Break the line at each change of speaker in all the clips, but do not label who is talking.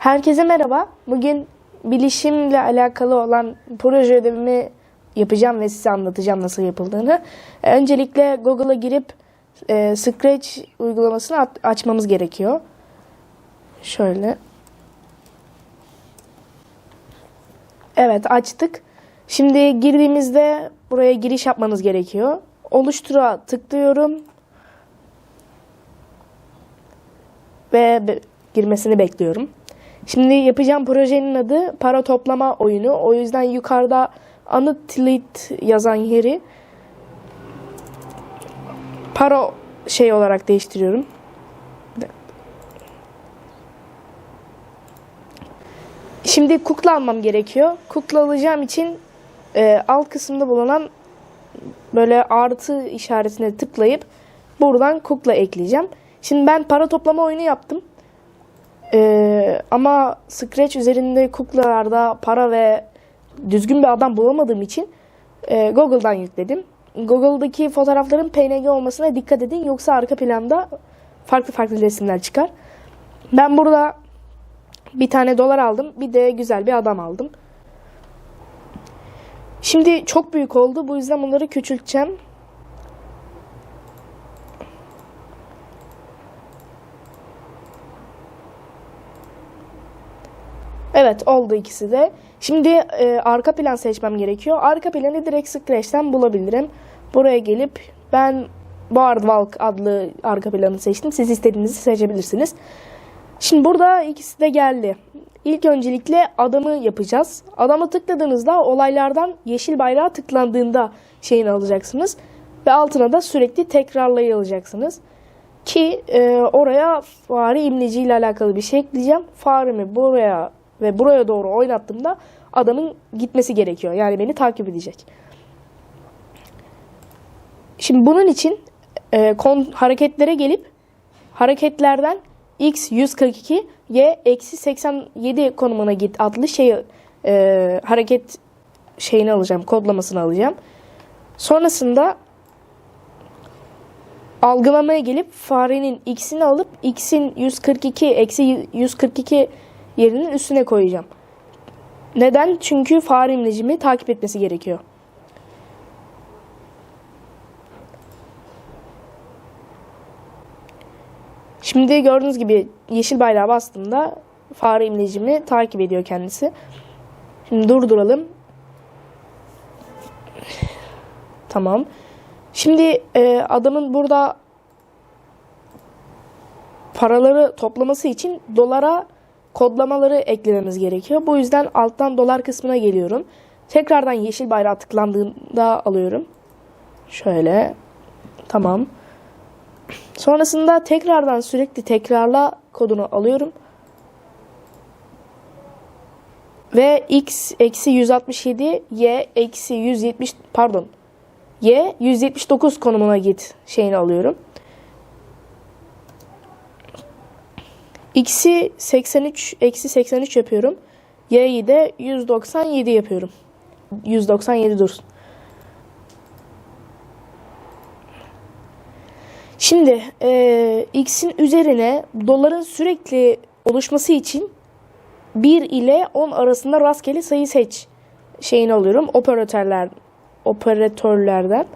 Herkese merhaba. Bugün bilişimle alakalı olan proje ödevimi yapacağım ve size anlatacağım nasıl yapıldığını. Öncelikle Google'a girip e, Scratch uygulamasını açmamız gerekiyor. Şöyle. Evet açtık. Şimdi girdiğimizde buraya giriş yapmanız gerekiyor. Oluştura tıklıyorum. Ve girmesini bekliyorum. Şimdi yapacağım projenin adı para toplama oyunu. O yüzden yukarıda Anıtlit yazan yeri para şey olarak değiştiriyorum. Şimdi kukla almam gerekiyor. Kukla alacağım için e, alt kısımda bulunan böyle artı işaretine tıklayıp buradan kukla ekleyeceğim. Şimdi ben para toplama oyunu yaptım. Ee, ama Scratch üzerinde kuklalarda para ve düzgün bir adam bulamadığım için e, Google'dan yükledim. Google'daki fotoğrafların PNG olmasına dikkat edin yoksa arka planda farklı farklı resimler çıkar. Ben burada bir tane dolar aldım. Bir de güzel bir adam aldım. Şimdi çok büyük oldu. Bu yüzden bunları küçülteceğim. Evet oldu ikisi de. Şimdi e, arka plan seçmem gerekiyor. Arka planı direkt Scratch'ten bulabilirim. Buraya gelip ben Boardwalk adlı arka planı seçtim. Siz istediğinizi seçebilirsiniz. Şimdi burada ikisi de geldi. İlk öncelikle adamı yapacağız. Adamı tıkladığınızda olaylardan yeşil bayrağı tıklandığında şeyini alacaksınız. Ve altına da sürekli tekrarlayı alacaksınız. Ki e, oraya fare imleci ile alakalı bir şey ekleyeceğim. Faremi buraya ve buraya doğru oynattığımda adamın gitmesi gerekiyor. Yani beni takip edecek. Şimdi bunun için e, kon, hareketlere gelip hareketlerden x 142 y eksi 87 konumuna git adlı şeyi e, hareket şeyini alacağım kodlamasını alacağım. Sonrasında algılamaya gelip farenin x'ini alıp x'in 142 eksi 142 yerinin üstüne koyacağım. Neden? Çünkü fare imlecimi takip etmesi gerekiyor. Şimdi gördüğünüz gibi yeşil bayrağı bastığımda fare imlecimi takip ediyor kendisi. Şimdi durduralım. Tamam. Şimdi e, adamın burada paraları toplaması için dolara kodlamaları eklememiz gerekiyor. Bu yüzden alttan dolar kısmına geliyorum. Tekrardan yeşil bayrağı tıklandığında alıyorum. Şöyle. Tamam. Sonrasında tekrardan sürekli tekrarla kodunu alıyorum. Ve x eksi 167 y eksi 170 pardon y 179 konumuna git şeyini alıyorum. X'i 83 eksi 83 yapıyorum. Y'yi de 197 yapıyorum. 197 dursun. Şimdi e, x'in üzerine doların sürekli oluşması için 1 ile 10 arasında rastgele sayı seç şeyini alıyorum. Operatörler operatörlerden.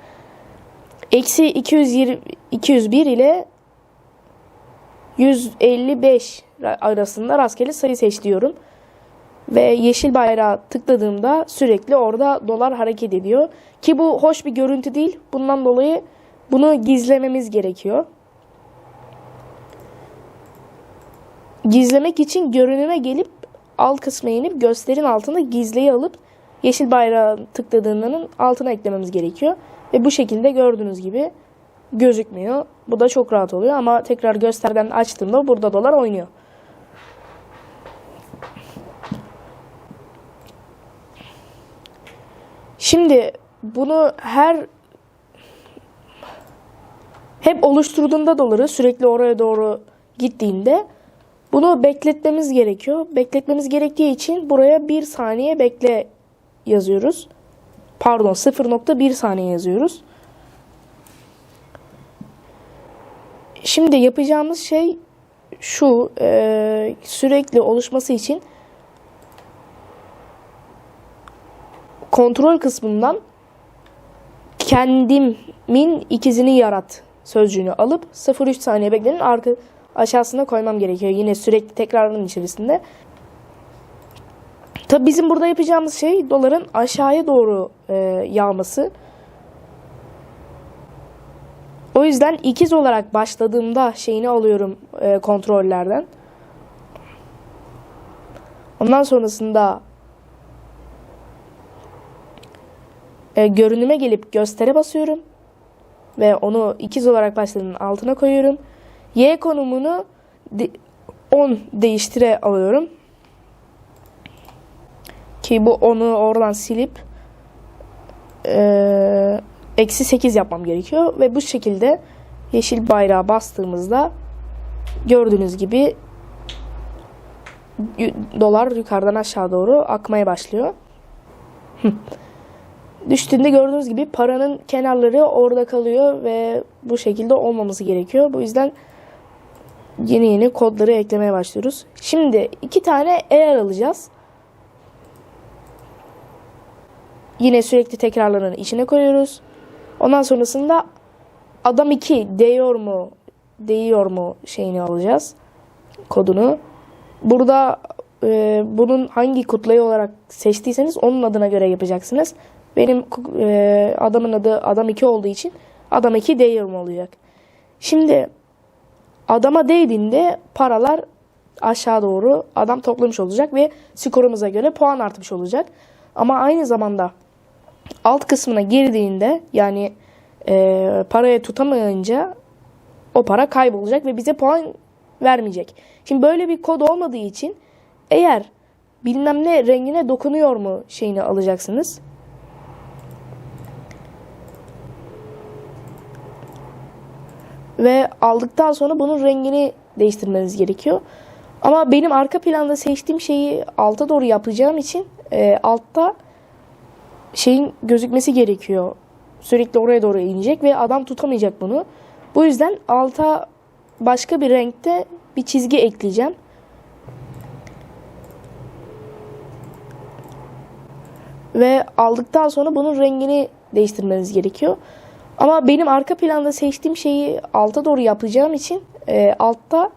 Eksi 220, 201 ile 155 arasında rastgele sayı seç diyorum. Ve yeşil bayrağı tıkladığımda sürekli orada dolar hareket ediyor. Ki bu hoş bir görüntü değil. Bundan dolayı bunu gizlememiz gerekiyor. Gizlemek için görünüme gelip alt kısma inip gösterin altında gizleyi alıp yeşil bayrağı tıkladığının altına eklememiz gerekiyor. Ve bu şekilde gördüğünüz gibi gözükmüyor. Bu da çok rahat oluyor ama tekrar gösterden açtığımda burada dolar oynuyor. Şimdi bunu her hep oluşturduğunda doları sürekli oraya doğru gittiğinde bunu bekletmemiz gerekiyor. Bekletmemiz gerektiği için buraya 1 saniye bekle yazıyoruz. Pardon 0.1 saniye yazıyoruz. Şimdi yapacağımız şey şu e, sürekli oluşması için kontrol kısmından kendimin ikizini yarat sözcüğünü alıp 0-3 saniye beklenin arka aşağısına koymam gerekiyor. Yine sürekli tekrarın içerisinde. Tabi bizim burada yapacağımız şey doların aşağıya doğru e, yağması. O yüzden ikiz olarak başladığımda şeyini alıyorum e, kontrollerden. Ondan sonrasında e, görünüme gelip göstere basıyorum. Ve onu ikiz olarak başladığının altına koyuyorum. Y konumunu de- 10 değiştire alıyorum. Ki bu 10'u oradan silip e, eksi 8 yapmam gerekiyor. Ve bu şekilde yeşil bayrağı bastığımızda gördüğünüz gibi dolar yukarıdan aşağı doğru akmaya başlıyor. Düştüğünde gördüğünüz gibi paranın kenarları orada kalıyor ve bu şekilde olmaması gerekiyor. Bu yüzden yeni yeni kodları eklemeye başlıyoruz. Şimdi iki tane eğer alacağız. Yine sürekli tekrarlarını içine koyuyoruz. Ondan sonrasında adam 2 değiyor mu değiyor mu şeyini alacağız. Kodunu. Burada e, bunun hangi kutlayı olarak seçtiyseniz onun adına göre yapacaksınız. Benim e, adamın adı adam 2 olduğu için adam 2 değiyor mu olacak. Şimdi adama değdiğinde paralar aşağı doğru adam toplamış olacak ve skorumuza göre puan artmış olacak. Ama aynı zamanda alt kısmına girdiğinde yani e, paraya tutamayınca o para kaybolacak ve bize puan vermeyecek. Şimdi böyle bir kod olmadığı için eğer bilmem ne rengine dokunuyor mu şeyini alacaksınız. Ve aldıktan sonra bunun rengini değiştirmeniz gerekiyor. Ama benim arka planda seçtiğim şeyi alta doğru yapacağım için e, altta şeyin gözükmesi gerekiyor. Sürekli oraya doğru inecek ve adam tutamayacak bunu. Bu yüzden alta başka bir renkte bir çizgi ekleyeceğim. Ve aldıktan sonra bunun rengini değiştirmeniz gerekiyor. Ama benim arka planda seçtiğim şeyi alta doğru yapacağım için e, altta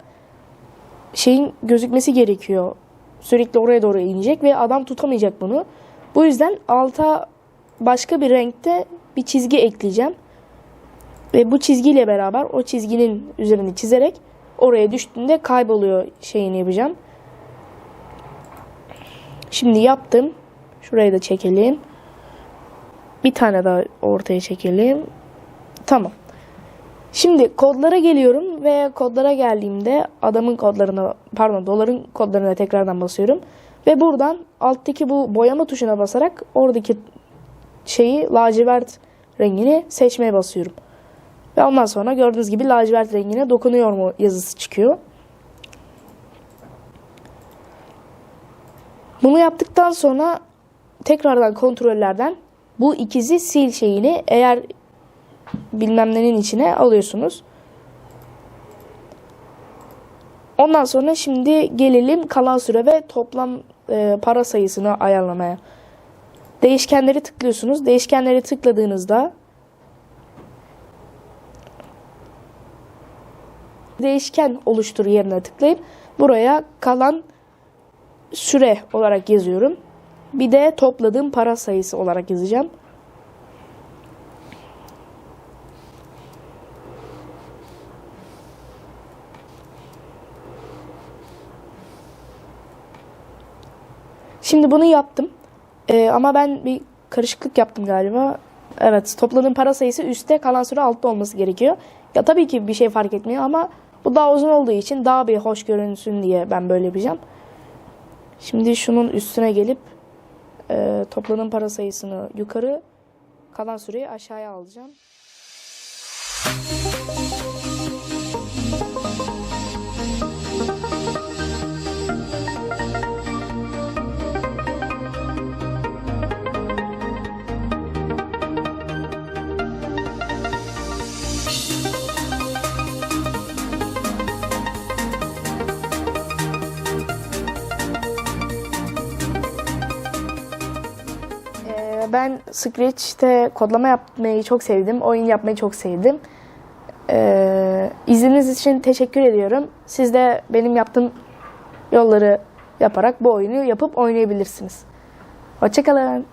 şeyin gözükmesi gerekiyor. Sürekli oraya doğru inecek ve adam tutamayacak bunu. Bu yüzden alta başka bir renkte bir çizgi ekleyeceğim. Ve bu çizgiyle beraber o çizginin üzerini çizerek oraya düştüğünde kayboluyor şeyini yapacağım. Şimdi yaptım. Şurayı da çekelim. Bir tane daha ortaya çekelim. Tamam. Şimdi kodlara geliyorum ve kodlara geldiğimde adamın kodlarına pardon doların kodlarına tekrardan basıyorum. Ve buradan alttaki bu boyama tuşuna basarak oradaki şeyi lacivert rengini seçmeye basıyorum. Ve ondan sonra gördüğünüz gibi lacivert rengine dokunuyor mu yazısı çıkıyor. Bunu yaptıktan sonra tekrardan kontrollerden bu ikizi sil şeyini eğer bilmem nenin içine alıyorsunuz. Ondan sonra şimdi gelelim kalan süre ve toplam e, para sayısını ayarlamaya. Değişkenleri tıklıyorsunuz. Değişkenleri tıkladığınızda değişken oluştur yerine tıklayıp buraya kalan süre olarak yazıyorum. Bir de topladığım para sayısı olarak yazacağım. Şimdi bunu yaptım. Ee, ama ben bir karışıklık yaptım galiba. Evet topladığım para sayısı üstte kalan süre altta olması gerekiyor. Ya tabii ki bir şey fark etmiyor ama bu daha uzun olduğu için daha bir hoş görünsün diye ben böyle yapacağım. Şimdi şunun üstüne gelip e, topladığım para sayısını yukarı kalan süreyi aşağıya alacağım. Ben Scratch'te kodlama yapmayı çok sevdim. Oyun yapmayı çok sevdim. Ee, izlediğiniz için teşekkür ediyorum. Siz de benim yaptığım yolları yaparak bu oyunu yapıp oynayabilirsiniz. Hoşçakalın.